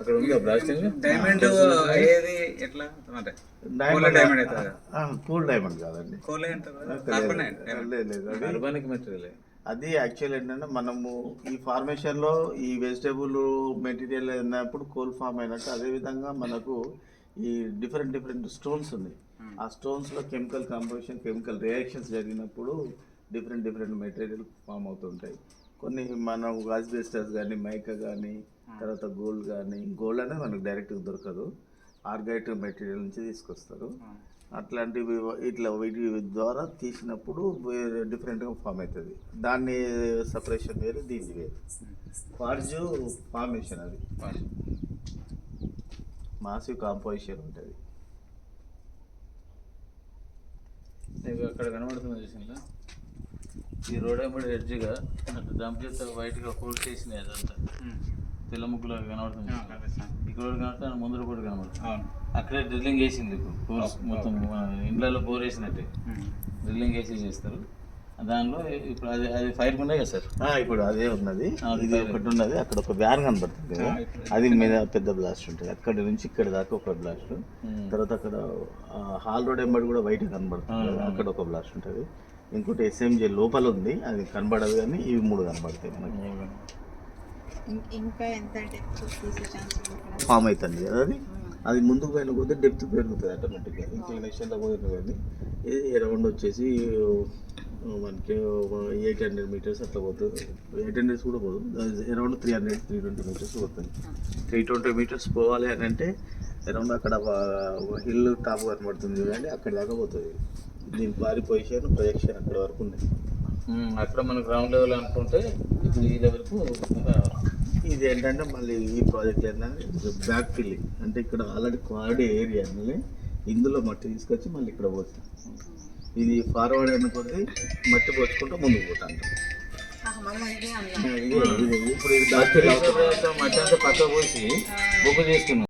అక్కడ ఉందా blasting diamond అయ్యేది ఎట్లా? అంటే కోలే డైమండ్ అవుతుంది? కూల్ డైమండ్ కాదండి. కోలే అంటారు కదా? కార్బన్ లేదు లేదు అది ఆర్గానిక్ మెటీరియల్ అది యాక్చువల్ ఏంటంటే మనము ఈ ఫార్మేషన్లో ఈ వెజిటేబుల్ మెటీరియల్ అయినప్పుడు కోల్ ఫామ్ అయినట్టు అదే విధంగా మనకు ఈ డిఫరెంట్ డిఫరెంట్ స్టోన్స్ ఉన్నాయి. ఆ స్టోన్స్లో కెమికల్ కాంపోజిషన్ కెమికల్ రియాక్షన్స్ జరిగినప్పుడు డిఫరెంట్ డిఫరెంట్ మెటీరియల్ ఫామ్ అవుతుంటాయి. కొన్ని మనం ఆస్బెస్టర్స్ కానీ మైకా కానీ తర్వాత గోల్డ్ కానీ గోల్డ్ అనేది మనకు డైరెక్ట్గా దొరకదు. ఆర్గైట్ మెటీరియల్ నుంచి తీసుకొస్తారు. అట్లాంటివి ఇట్లా వీటి ద్వారా తీసినప్పుడు డిఫరెంట్గా ఫామ్ అవుతుంది. దాన్ని సపరేషన్ వేరు దీన్ని వేరు. ఫార్జు ఫార్మేషన్ అది. మాసివ్ కాంపోజిషన్ ఉంటుంది. అక్కడ కనబడుతుంది చూసిందా? ఈ రోడ్ ఎంబడి ఎడ్జ్గా అటు డంప్ చేస్తే వైట్గా కూల్ చేసినాయి అదంతా. తెల్ల ముగ్గులో కనబడుతుంది. ఇక్కడ కూడా కనబడుతుంది ముందర కూడా కనబడుతుంది. అక్కడే డ్రిల్లింగ్ వేసింది ఇప్పుడు. కోర్స్ మొత్తం ఇండ్లలో బోర్ వేసినట్టే. డ్రిల్లింగ్ వేసి చేస్తారు. దానిలో ఇప్పుడు అది అది ఫైర్ ఉన్నాయి కదా సార్? ఆ, ఇప్పుడు అదే ఉన్నది. ఇది ఒకటి ఉన్నది. అక్కడ ఒక వ్యాన్ కనబడుతుంది కదా. అది మీద పెద్ద బ్లాస్ట్ ఉంటుంది. అక్కడి నుంచి ఇక్కడ దాకా ఒక బ్లాస్ట్ తర్వాత అక్కడ హాల్ రోడ్ ఎంబడి కూడా వైట్ కనబడుతుంది అక్కడ ఒక బ్లాస్ట్ ఉంటుంది. ఇంకోటి ఎస్ఎంజే లోపల ఉంది అది కనబడదు కానీ ఇవి మూడు కనబడతాయి మనకి. ఇంకా ఎంత డెప్త్ ఫామ్ అవుతుంది కదా అది? అది ముందుకు పోయిన కొద్దీ డెప్త్ పెరుగుతుంది ఆటోమేటిక్గా ఇంక్లినేషన్లో పోయిన కానీ ఇది అరౌండ్ వచ్చేసి మనకి ఎయిట్ హండ్రెడ్ మీటర్స్ అట్లా పోతుంది. ఎయిట్ హండ్రెడ్స్ కూడా పోదు. Around three hundred three twenty metres పోతుంది. త్రీ ట్వంటీ మీటర్స్ పోవాలి అని అంటే అరౌండ్ అక్కడ హిల్ టాప్ కనబడుతుంది చూడండి అక్కడ దాకా పోతుంది. దీని భారీ పొజిషన్ ప్రొజెక్షన్ అక్కడ వరకు ఉంది. అక్కడ మనకు గ్రౌండ్ లెవెల్ అనుకుంటే ఇప్పుడు ఈ లెవెల్కు ఇది ఏంటంటే మళ్ళీ ఈ ప్రాజెక్ట్ ఏంటంటే బ్యాక్ ఫిల్లింగ్ అంటే ఇక్కడ ఆల్రెడీ క్వారీ ఏరియా ఇందులో మట్టి తీసుకొచ్చి మళ్ళీ ఇక్కడ పోతాం. ఇది ఫార్వర్డ్ అయిన కొద్దీ మట్టి పోసుకుంటూ ముందుకు పోతాం. మళ్ళీ ఇప్పుడు మట్టి అంతా పక్క పోసి బొగ్గు చేసుకున్నాం